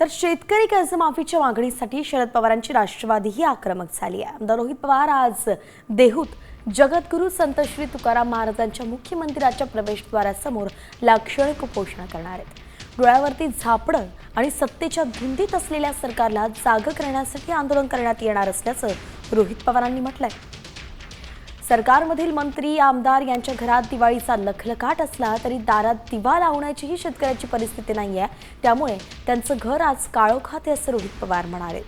तर शेतकरी कर्जमाफीच्या मागणीसाठी शरद पवारांची राष्ट्रवादीही आक्रमक झाली आहे. आमदार रोहित पवार आज देहूत जगद्गुरू संत श्री तुकाराम महाराजांच्या मुख्य मंदिराच्या प्रवेशद्वारासमोर लाक्षणिक उपोषण करणार आहेत. डोळ्यावरती झापडं आणि सत्तेच्या धुंदीत असलेल्या सरकारला जाग करण्यासाठी आंदोलन करण्यात येणार असल्याचं रोहित पवारांनी म्हटलंय. सरकारमधील मंत्री आमदार यांच्या घरात दिवाळीचा लखलखाट असला तरी दारात दिवा लावण्याचीही शेतकऱ्याची परिस्थिती नाही आहे त्यामुळे त्यांचं घर आज काळोखाते असं रोहित पवार म्हणाले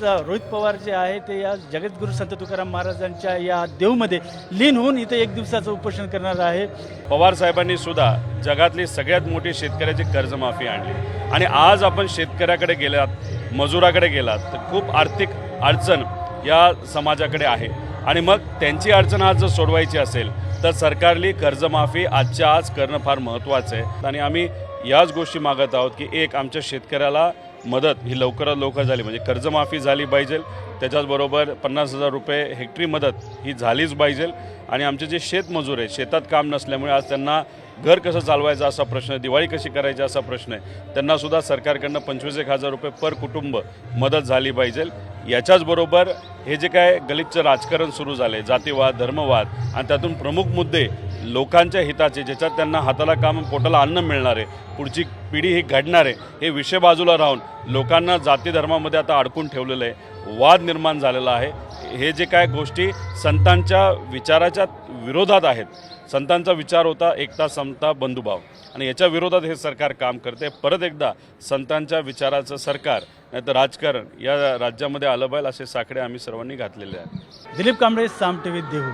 रोहित पवार जे आहे ते या जगद्गुरू संत तुकाराम महाराजांच्या या देवमध्ये लीन होऊन इथे एक दिवसाचं उपोषण करणार आहे. पवार साहेबांनी सुद्धा जगातली सगळ्यात मोठी शेतकऱ्याची कर्जमाफी आणली. आणि आज आपण शेतकऱ्याकडे गेलात मजुराकडे गेलात तर खूप आर्थिक अडचण या समाजाकडे आहे. आणि मग त्यांची अडचण आज जर सोडवायची असेल तर सरकारली कर्जमाफी आजच्या आज करणं फार महत्त्वाचं आहे. आणि आम्ही याच गोष्टी मागत आहोत की एक आमच्या शेतकऱ्याला मदत ही लवकरात लवकर झाली. म्हणजे कर्जमाफी झाली पाहिजे. त्याच्याचबरोबर पन्नास हजार रुपये हेक्टरी मदत ही झालीच पाहिजे. आणि आमचे जे शेतमजूर आहेत शेतात काम नसल्यामुळे आज त्यांना घर कसं चालवायचं असा प्रश्न आहे दिवाळी कशी करायची असा प्रश्न आहे त्यांनासुद्धा सरकारकडनं पंचवीस एक हजार रुपये पर कुटुंब मदत झाली पाहिजे. याच्याचबरोबर हे जे काय गलितचं राजकारण सुरू झालं आहे जातीवाद धर्मवाद आणि त्यातून प्रमुख मुद्दे लोकांच्या हिताचे ज्याच्यात त्यांना हाताला काम पोटाला अन्न मिळणार आहे पुढची पिढी ही घडणार आहे हे विषय बाजूला राहून लोकांना जाती धर्मामध्ये आता अडकून ठेवलेलं आहे वाद निर्माण झालेला आहे. हे जे काय गोष्टी संतांच्या विचाराच्या विरोधात आहेत संतांचा विचार होता एकता समता बंधुभाव आणि याच्या विरोधात हे सरकार काम करते. परत एकदा संतांच्या विचाराचं सरकार नाही तर राजकारण या राज्यामध्ये आलं पाहिजे असे साकडे आम्ही सर्वांनी घातलेले आहेत. Dilip Kamble Saam T V Dehu.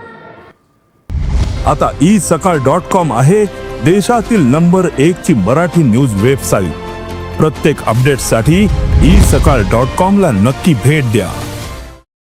आता ई सकाळ डॉट कॉम आहे देशातील नंबर एक ची मराठी न्यूज वेबसाईट. प्रत्येक अपडेटसाठी ई सकाळ डॉट कॉम ला नक्की भेट द्या.